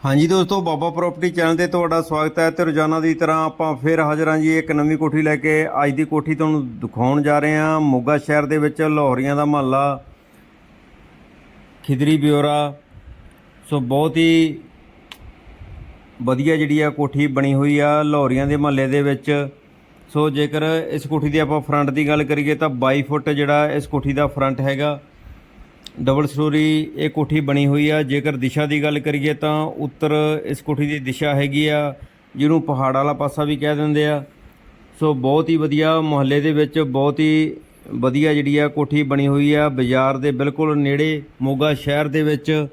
ਹਾਂਜੀ ਦੋਸਤੋ, ਬਾਬਾ property channel ਤੇ ਤੁਹਾਡਾ ਸਵਾਗਤ ਹੈ ਤੇ ਰੋਜ਼ਾਨਾ ਦੀ ਤਰ੍ਹਾਂ ਆਪਾਂ ਫਿਰ ਹਾਜ਼ਰ ਹਾਂ ਜੀ ਇੱਕ ਨਵੀਂ ਕੋਠੀ ਲੈ ਕੇ। ਅੱਜ ਦੀ ਕੋਠੀ ਤੁਹਾਨੂੰ ਦਿਖਾਉਣ ਜਾ ਰਹੇ ਹਾਂ। ਮੋਗਾ ਸ਼ਹਿਰ ਦੇ ਵਿੱਚ ਲਾਹੌਰੀਆਂ ਦਾ ਮਹੱਲਾ, ਖਿਦਰੀ ਬਿਓਰਾ। ਸੋ ਬਹੁਤ ਹੀ ਵਧੀਆ ਜਿਹੜੀ ਆ ਕੋਠੀ ਬਣੀ ਹੋਈ ਆ ਲਾਹੌਰੀਆਂ ਦੇ ਮਹੱਲੇ ਦੇ ਵਿੱਚ। ਸੋ ਜੇਕਰ ਇਸ ਕੋਠੀ ਦੀ ਆਪਾਂ ਫਰੰਟ ਦੀ ਗੱਲ ਕਰੀਏ ਤਾਂ 22 ਫੁੱਟ ਜਿਹੜਾ ਇਸ ਕੋਠੀ ਦਾ ਫਰੰਟ ਹੈਗਾ। ਡਬਲ ਸਟੋਰੀ, ਇਹ ਕੋਠੀ ਬਣੀ ਹੋਈ ਆ। ਜੇਕਰ ਦਿਸ਼ਾ ਦੀ ਗੱਲ ਕਰੀਏ ਤਾਂ ਉੱਤਰ ਇਸ ਕੋਠੀ ਦੀ ਦਿਸ਼ਾ ਹੈਗੀ ਆ, ਜਿਹਨੂੰ ਪਹਾੜ ਵਾਲਾ ਪਾਸਾ ਵੀ ਕਹਿ ਦਿੰਦੇ ਆ। ਸੋ ਬਹੁਤ ਹੀ ਵਧੀਆ ਮੁਹੱਲੇ ਦੇ ਵਿੱਚ ਬਹੁਤ ਹੀ ਵਧੀਆ ਜਿਹੜੀ ਆ ਕੋਠੀ ਬਣੀ ਹੋਈ ਆ। ਬਾਜ਼ਾਰ ਦੇ ਬਿਲਕੁਲ ਨੇੜੇ ਮੋਗਾ ਸ਼ਹਿਰ ਦੇ ਵਿੱਚ।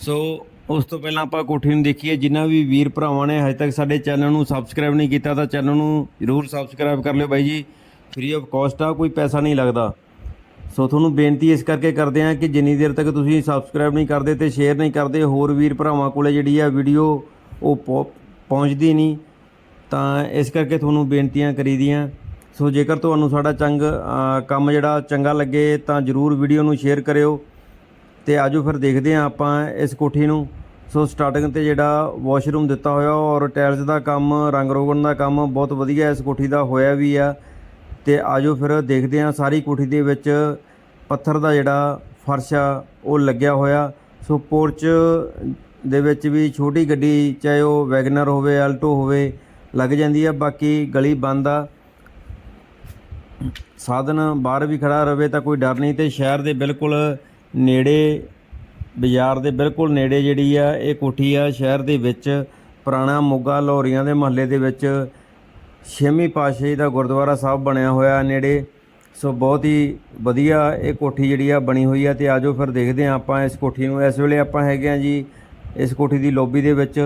ਸੋ ਉਸ ਤੋਂ ਪਹਿਲਾਂ ਆਪਾਂ ਕੋਠੀ ਨੂੰ ਦੇਖੀਏ। ਜਿਨ੍ਹਾਂ ਵੀ ਵੀਰ ਭਰਾਵਾਂ ਨੇ ਹਜੇ ਤੱਕ ਸਾਡੇ ਚੈਨਲ ਨੂੰ ਸਬਸਕ੍ਰਾਈਬ ਨਹੀਂ ਕੀਤਾ ਤਾਂ ਚੈਨਲ ਨੂੰ ਜ਼ਰੂਰ ਸਬਸਕ੍ਰਾਈਬ ਕਰ ਲਿਓ ਬਾਈ ਜੀ। ਫ੍ਰੀ ਆਫ ਕਾਸਟ ਆ, ਕੋਈ ਪੈਸਾ ਨਹੀਂ ਲੱਗਦਾ। ਸੋ ਤੁਹਾਨੂੰ ਬੇਨਤੀ ਇਸ ਕਰਕੇ ਕਰਦੇ ਹਾਂ ਕਿ ਜਿੰਨੀ ਦੇਰ ਤੱਕ ਤੁਸੀਂ ਸਬਸਕ੍ਰਾਈਬ ਨਹੀਂ ਕਰਦੇ ਤੇ ਸ਼ੇਅਰ ਨਹੀਂ ਕਰਦੇ, ਹੋਰ ਵੀਰ ਭਰਾਵਾਂ ਕੋਲੇ ਜਿਹੜੀ ਆ ਵੀਡੀਓ ਉਹ ਪਹੁ- ਪਹੁੰਚਦੀ ਨਹੀਂ, ਤਾਂ ਇਸ ਕਰਕੇ ਤੁਹਾਨੂੰ ਬੇਨਤੀਆਂ ਕਰੀਦੀਆਂ। ਸੋ ਜੇਕਰ ਤੁਹਾਨੂੰ ਸਾਡਾ ਚੰਗ ਕੰਮ ਜਿਹੜਾ ਚੰਗਾ ਲੱਗੇ ਤਾਂ ਜਰੂਰ ਵੀਡੀਓ ਨੂੰ ਸ਼ੇਅਰ ਕਰਿਓ। ਤੇ ਆਜੋ ਫਿਰ ਦੇਖਦੇ ਹਾਂ ਆਪਾਂ ਇਸ ਕੋਠੀ ਨੂੰ। ਸੋ ਸਟਾਰਟਿੰਗ ਤੇ ਜਿਹੜਾ ਵਾਸ਼ਰੂਮ ਦਿੱਤਾ ਹੋਇਆ ਔਰ ਟਾਇਲਸ ਦਾ ਕੰਮ, ਰੰਗ ਰੋਗਣ ਦਾ ਕੰਮ ਬਹੁਤ ਵਧੀਆ ਇਸ ਕੋਠੀ ਦਾ ਹੋਇਆ ਵੀ ਆ। ਤੇ ਆਜੋ ਫਿਰ ਦੇਖਦੇ ਹਾਂ ਸਾਰੀ ਕੋਠੀ ਦੇ ਵਿੱਚ ਪੱਥਰ ਦਾ ਜਿਹੜਾ ਫਰਸ਼ ਆ, ਉਹ ਲੱਗਿਆ ਹੋਇਆ। ਸੋ ਪੋਰਚ ਦੇ ਵਿੱਚ ਵੀ ਛੋਟੀ ਗੱਡੀ, ਚਾਹੇ ਉਹ ਵੈਗਨਰ ਹੋਵੇ ਆਲਟੋ ਹੋਵੇ, ਲੱਗ ਜਾਂਦੀ ਆ। ਬਾਕੀ ਗਲੀ ਬੰਦ ਆ। ਸਾਧਨ ਬਾਹਰ ਵੀ ਖੜਾ ਰਵੇ ਤਾਂ ਕੋਈ ਡਰ ਨਹੀਂ ਤੇ ਸ਼ਹਿਰ ਦੇ ਬਿਲਕੁਲ ਨੇੜੇ, ਬਾਜ਼ਾਰ ਦੇ ਬਿਲਕੁਲ ਨੇੜੇ ਜਿਹੜੀ ਆ, ਇਹ ਕੋਠੀ ਆ। ਸ਼ਹਿਰ ਦੇ ਵਿੱਚ ਪੁਰਾਣਾ ਮੋਗਾ ਲਾਹੌਰੀਆਂ ਦੇ ਮਹੱਲੇ ਦੇ ਵਿੱਚ ਛੇਵੀਂ ਪਾਤਸ਼ਾਹੀ ਦਾ ਗੁਰਦੁਆਰਾ ਸਾਹਿਬ ਬਣਿਆ ਹੋਇਆ ਨੇੜੇ। ਸੋ ਬਹੁਤ ਹੀ ਵਧੀਆ ਇਹ ਕੋਠੀ ਜਿਹੜੀ ਆ ਬਣੀ ਹੋਈ ਆ ਤੇ ਆਜੋ ਫਿਰ ਦੇਖਦੇ ਆ ਆਪਾਂ ਇਸ ਕੋਠੀ ਨੂੰ। ਇਸ ਵੇਲੇ ਆਪਾਂ ਹੈਗੇ ਆ ਜੀ ਇਸ ਕੋਠੀ ਦੀ ਲੌਬੀ ਦੇ ਵਿੱਚ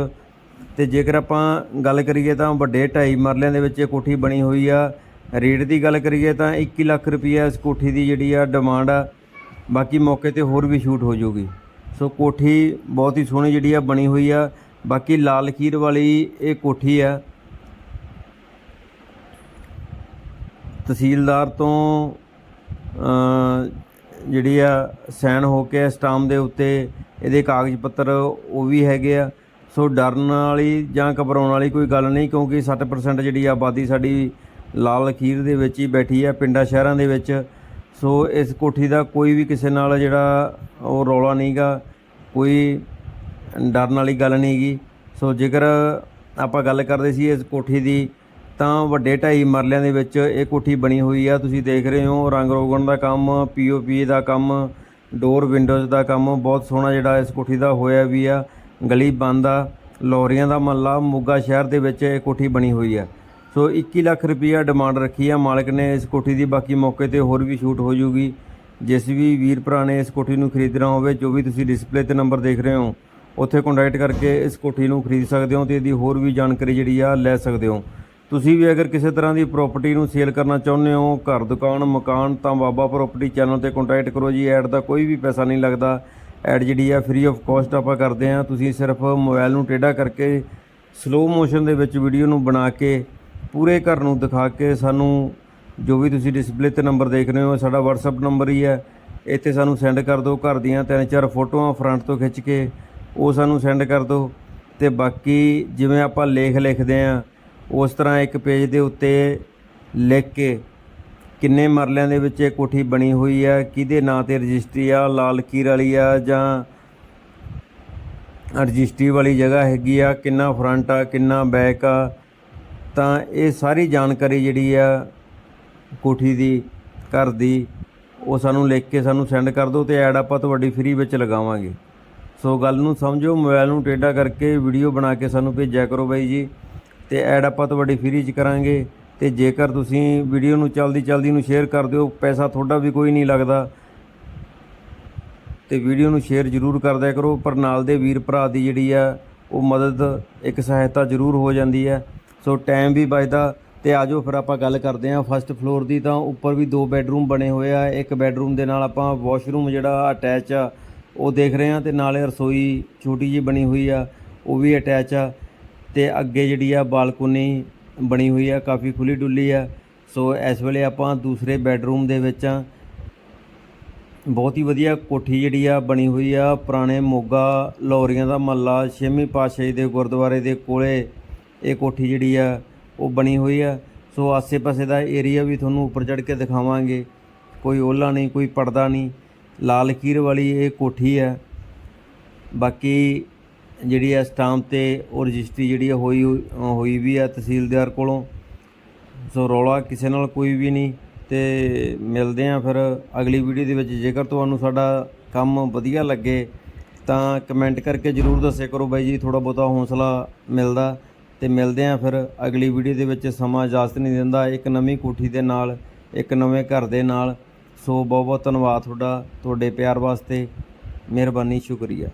ਤੇ ਜੇਕਰ ਆਪਾਂ ਗੱਲ ਕਰੀਏ ਤਾਂ ਵੱਡੇ ਢਾਈ ਮਰਲਿਆਂ ਦੇ ਵਿੱਚ ਇਹ ਕੋਠੀ ਬਣੀ ਹੋਈ ਆ। ਰੇਟ ਦੀ ਗੱਲ ਕਰੀਏ ਤਾਂ 21 ਲੱਖ ਰੁਪਈਆ ਇਸ ਕੋਠੀ ਦੀ ਜਿਹੜੀ ਆ ਡਿਮਾਂਡ ਆ। ਬਾਕੀ ਮੌਕੇ ਤੇ ਹੋਰ ਵੀ ਸ਼ੂਟ ਹੋ ਜਾਊਗੀ ਸੋ ਕੋਠੀ ਬਹੁਤ ਹੀ ਸੋਹਣੀ ਜਿਹੜੀ ਆ ਬਣੀ ਹੋਈ ਆ। ਬਾਕੀ ਲਾਲ ਖੀਰ ਵਾਲੀ ਇਹ ਕੋਠੀ ਆ। ਤਹਿਸੀਲਦਾਰ ਤੋਂ ਜਿਹੜੀ ਆ, ਸਾਈਨ ਹੋ ਕੇ ਸਟਾਮ ਦੇ ਉੱਤੇ ਇਹਦੇ ਕਾਗਜ਼ ਪੱਤਰ ਉਹ ਵੀ ਹੈਗੇ ਆ। ਸੋ ਡਰਨ ਵਾਲੀ ਜਾਂ ਘਬਰਾਉਣ ਵਾਲੀ ਕੋਈ ਗੱਲ ਨਹੀਂ, ਕਿਉਂਕਿ 60% ਜਿਹੜੀ ਆਬਾਦੀ ਸਾਡੀ ਲਾਲ ਖੀਰ ਦੇ ਵਿੱਚ ਹੀ ਬੈਠੀ ਆ, ਪਿੰਡਾਂ ਸ਼ਹਿਰਾਂ ਦੇ ਵਿੱਚ। ਸੋ ਇਸ ਕੋਠੀ ਦਾ ਕੋਈ ਵੀ ਕਿਸੇ ਨਾਲ ਜਿਹੜਾ ਉਹ ਰੌਲਾ ਨਹੀਂਗਾ, ਕੋਈ ਡਰਨ ਵਾਲੀ ਗੱਲ ਨਹੀਂਗੀ। ਸੋ ਜੇਕਰ ਆਪਾਂ ਗੱਲ ਕਰਦੇ ਸੀ ਇਸ ਕੋਠੀ ਦੀ ਤਾਂ ਵੱਡੇ ਢਾਈ ਮਰਲਿਆਂ ਦੇ ਵਿੱਚ ਇਹ ਕੋਠੀ ਬਣੀ ਹੋਈ ਆ। ਤੁਸੀਂ ਦੇਖ ਰਹੇ ਹੋ ਰੰਗ ਰੋਗਣ ਦਾ ਕੰਮ ਪੀਓਪੀ ਦਾ ਕੰਮ ਡੋਰ ਵਿੰਡੋਜ਼ ਦਾ ਕੰਮ। ਬਹੁਤ ਸੋਹਣਾ ਜਿਹੜਾ ਇਸ ਕੋਠੀ ਦਾ ਹੋਇਆ ਵੀ ਆ। ਗਲੀ ਬੰਦ ਆ, ਲੋਰੀਆਂ ਦਾ ਮਹੱਲਾ, ਮੋਗਾ ਸ਼ਹਿਰ ਦੇ ਵਿੱਚ ਇਹ ਕੋਠੀ ਬਣੀ ਹੋਈ ਆ। ਸੋ 21 ਲੱਖ ਰੁਪਈਆ ਡਿਮਾਂਡ ਰੱਖੀ ਆ। ਮਾਲਕ ਨੇ ਇਸ ਕੋਠੀ ਦੀ ਬਾਕੀ ਮੌਕੇ ਤੇ ਹੋਰ ਵੀ ਸ਼ੂਟ ਹੋ ਜੂਗੀ। ਜਿਸ ਵੀ ਵੀਰ ਭਰਾ ਨੇ ਇਸ ਕੋਠੀ ਨੂੰ ਖਰੀਦਣਾ ਹੋਵੇ, ਜੋ ਵੀ ਤੁਸੀਂ ਡਿਸਪਲੇ ਤੇ ਨੰਬਰ ਦੇਖ ਰਹੇ ਹੋ, ਉੱਥੇ ਕੰਟੈਕਟ ਕਰਕੇ ਇਸ ਕੋਠੀ ਨੂੰ ਖਰੀਦ ਸਕਦੇ ਹੋ ਤੇ ਇਹਦੀ ਹੋਰ ਵੀ ਜਾਣਕਾਰੀ ਜਿਹੜੀ ਆ ਲੈ ਸਕਦੇ ਹੋ। ਤੁਸੀਂ ਵੀ ਅਗਰ ਕਿਸੇ ਤਰ੍ਹਾਂ ਦੀ ਪ੍ਰਾਪਰਟੀ ਨੂੰ ਸੇਲ ਕਰਨਾ ਚਾਹੁੰਦੇ ਹੋ, ਘਰ, ਦੁਕਾਨ, ਮਕਾਨ, ਤਾਂ ਬਾਬਾ ਪ੍ਰਾਪਰਟੀ ਚੈਨਲ ਤੇ ਕੰਟੈਕਟ ਕਰੋ ਜੀ। ਐਡ ਦਾ ਕੋਈ ਵੀ ਪੈਸਾ ਨਹੀਂ ਲੱਗਦਾ। ਐਡ ਜਿਹੜੀ ਆ ਫ੍ਰੀ ਆਫ ਕਾਸਟ ਆਪਾਂ ਕਰਦੇ ਆ ਤੁਸੀਂ ਸਿਰਫ ਮੋਬਾਈਲ ਨੂੰ ਟੇਢਾ ਕਰਕੇ ਸਲੋ ਮੋਸ਼ਨ ਦੇ ਵਿੱਚ ਵੀਡੀਓ ਨੂੰ ਬਣਾ ਕੇ, ਪੂਰੇ ਘਰ ਨੂੰ ਦਿਖਾ ਕੇ ਸਾਨੂੰ ਜੋ ਵੀ ਤੁਸੀਂ ਡਿਸਪਲੇ ਤੇ ਨੰਬਰ ਦੇਖ ਰਹੇ ਹੋ, ਸਾਡਾ WhatsApp ਨੰਬਰ ਹੀ ਹੈ। ਇੱਥੇ ਸਾਨੂੰ ਸੈਂਡ ਕਰ ਦਿਓ ਘਰ ਦੀਆਂ ਤਿੰਨ ਚਾਰ ਫੋਟੋਆਂ ਫਰੰਟ ਤੋਂ ਖਿੱਚ ਕੇ, ਉਹ ਸਾਨੂੰ ਸੈਂਡ ਕਰ ਦਿਓ। ਤੇ ਬਾਕੀ ਜਿਵੇਂ ਆਪਾਂ ਲੇਖ ਲਿਖਦੇ ਆ ਉਸ ਤਰ੍ਹਾਂ ਇੱਕ ਪੇਜ ਦੇ ਉੱਤੇ ਲਿਖ ਕੇ ਕਿੰਨੇ ਮਰਲਿਆਂ ਦੇ ਵਿੱਚ ਇਹ ਕੋਠੀ ਬਣੀ ਹੋਈ ਆ, ਕਿਹਦੇ ਨਾਂ ਤੇ ਰਜਿਸਟਰੀ ਆ, ਲਾਲ ਕੀਰ ਵਾਲੀ ਆ ਜਾਂ ਰਜਿਸਟਰੀ ਵਾਲੀ ਜਗ੍ਹਾ ਹੈਗੀ ਆ, ਕਿੰਨਾ ਫਰੰਟ ਆ, ਕਿੰਨਾ ਬੈਕ ਆ, ਤਾਂ ਇਹ ਸਾਰੀ ਜਾਣਕਾਰੀ ਜਿਹੜੀ ਆ ਕੋਠੀ ਦੀ, ਘਰ ਦੀ, ਉਹ ਸਾਨੂੰ ਲਿਖ ਕੇ ਸਾਨੂੰ ਸੈਂਡ ਕਰ ਦਿਓ ਤੇ ਐਡ ਆਪਾਂ ਤੁਹਾਡੀ ਫ੍ਰੀ ਵਿੱਚ ਲਗਾਵਾਂਗੇ। ਸੋ ਗੱਲ ਨੂੰ ਸਮਝੋ, ਮੋਬਾਈਲ ਨੂੰ ਟੇਢਾ ਕਰਕੇ ਵੀਡੀਓ ਬਣਾ ਕੇ ਸਾਨੂੰ ਭੇਜਿਆ ਕਰੋ ਬਾਈ ਜੀ। ਤੇ ਐਡ ਆਪਾਂ ਤੁਹਾਡੀ ਫ੍ਰੀ ਚ ਕਰਾਂਗੇ ਤੇ ਜੇਕਰ ਤੁਸੀਂ ਵੀਡੀਓ ਨੂੰ ਚਲਦੀ ਚਲਦੀ ਨੂੰ ਸ਼ੇਅਰ ਕਰ ਦਿਓ, ਪੈਸਾ ਤੁਹਾਡਾ ਵੀ ਕੋਈ ਨਹੀਂ ਲੱਗਦਾ। ਤੇ ਵੀਡੀਓ ਨੂੰ ਸ਼ੇਅਰ ਜ਼ਰੂਰ ਕਰਦਿਆ ਕਰੋ, ਪਰ ਨਾਲ ਦੇ ਵੀਰ ਭਰਾ ਦੀ ਜਿਹੜੀ ਆ, ਉਹ ਮਦਦ, ਇੱਕ ਸਹਾਇਤਾ ਜ਼ਰੂਰ ਹੋ ਜਾਂਦੀ ਹੈ ਸੋ ਟਾਈਮ ਵੀ ਬਚਦਾ ਤੇ ਆਜੋ ਫਿਰ ਆਪਾਂ ਗੱਲ ਕਰਦੇ ਹਾਂ ਫਸਟ ਫਲੋਰ ਦੀ, ਤਾਂ ਉੱਪਰ ਵੀ ਦੋ ਬੈੱਡਰੂਮ ਬਣੇ ਹੋਏ ਆ। ਇੱਕ ਬੈੱਡਰੂਮ ਦੇ ਨਾਲ ਆਪਾਂ ਵਾਸ਼ਰੂਮ ਜਿਹੜਾ ਅਟੈਚ ਆ, ਉਹ ਦੇਖ ਰਹੇ ਹਾਂ ਤੇ ਨਾਲੇ ਰਸੋਈ ਛੋਟੀ ਜੀ ਬਣੀ ਹੋਈ ਆ, ਉਹ ਵੀ ਅਟੈਚ ਆ। ਤੇ ਅੱਗੇ ਜਿਹੜੀ ਆ ਬਾਲਕੋਨੀ ਬਣੀ ਹੋਈ ਆ, ਕਾਫੀ ਖੁੱਲੀ ਡੁੱਲੀ ਆ। ਸੋ ਇਸ ਵੇਲੇ ਆਪਾਂ ਦੂਸਰੇ ਬੈੱਡਰੂਮ ਦੇ ਵਿੱਚ ਆ। ਬਹੁਤ ਹੀ ਵਧੀਆ ਕੋਠੀ ਜਿਹੜੀ ਆ ਬਣੀ ਹੋਈ ਆ, ਪੁਰਾਣੇ ਮੋਗਾ ਲੌਰੀਆਂ ਦਾ ਮਹੱਲਾ ਛੇਵੀਂ ਪਾਤਸ਼ਾਹੀ ਦੇ ਗੁਰਦੁਆਰੇ ਦੇ ਕੋਲੇ ਇਹ ਕੋਠੀ ਜਿਹੜੀ ਆ, ਉਹ ਬਣੀ ਹੋਈ ਆ। ਸੋ ਆਸੇ-ਪਾਸੇ ਦਾ ਏਰੀਆ ਵੀ ਤੁਹਾਨੂੰ ਉੱਪਰ ਚੜ੍ਹ ਕੇ ਦਿਖਾਵਾਂਗੇ। ਕੋਈ ਓਲਾ ਨਹੀਂ, ਕੋਈ ਪਰਦਾ ਨਹੀਂ। ਲਾਲ ਲਕੀਰ ਵਾਲੀ ਇਹ ਕੋਠੀ ਆ। ਬਾਕੀ ਜਿਹੜੀ ਹੈ ਸਟਾਂਪ ਤੇ ਉਹ ਰਜਿਸਟਰੀ ਜਿਹੜੀ ਆ ਹੋਈ ਹੋਈ ਵੀ ਹੈ ਤਹਿਸੀਲਦਾਰ ਕੋਲੋਂ। ਸੋ ਰੌਲਾ ਕਿਸੇ ਨਾਲ ਕੋਈ ਵੀ ਨਹੀਂ ਤੇ ਮਿਲਦੇ ਆ ਫਿਰ ਅਗਲੀ ਵੀਡੀਓ ਦੇ ਵਿੱਚ। ਜੇਕਰ ਤੁਹਾਨੂੰ ਸਾਡਾ ਕੰਮ ਵਧੀਆ ਲੱਗੇ ਤਾਂ ਕਮੈਂਟ ਕਰਕੇ ਜਰੂਰ ਦੱਸਿਆ ਕਰੋ ਬਾਈ ਜੀ ਥੋੜਾ ਬਹੁਤਾ ਹੌਸਲਾ ਮਿਲਦਾ। ਤੇ ਮਿਲਦੇ ਆ ਫਿਰ ਅਗਲੀ ਵੀਡੀਓ ਦੇ ਵਿੱਚ। ਸਮਾਂ ਇਜਾਜ਼ਤ ਨਹੀਂ ਦਿੰਦਾ, ਇੱਕ ਨਵੀਂ ਕੋਠੀ ਦੇ ਨਾਲ, ਇੱਕ ਨਵੇਂ ਘਰ ਦੇ ਨਾਲ। ਸੋ ਬਹੁਤ ਬਹੁਤ ਧੰਨਵਾਦ ਤੁਹਾਡਾ, ਤੁਹਾਡੇ ਪਿਆਰ ਵਾਸਤੇ। ਮਿਹਰਬਾਨੀ, ਸ਼ੁਕਰੀਆ।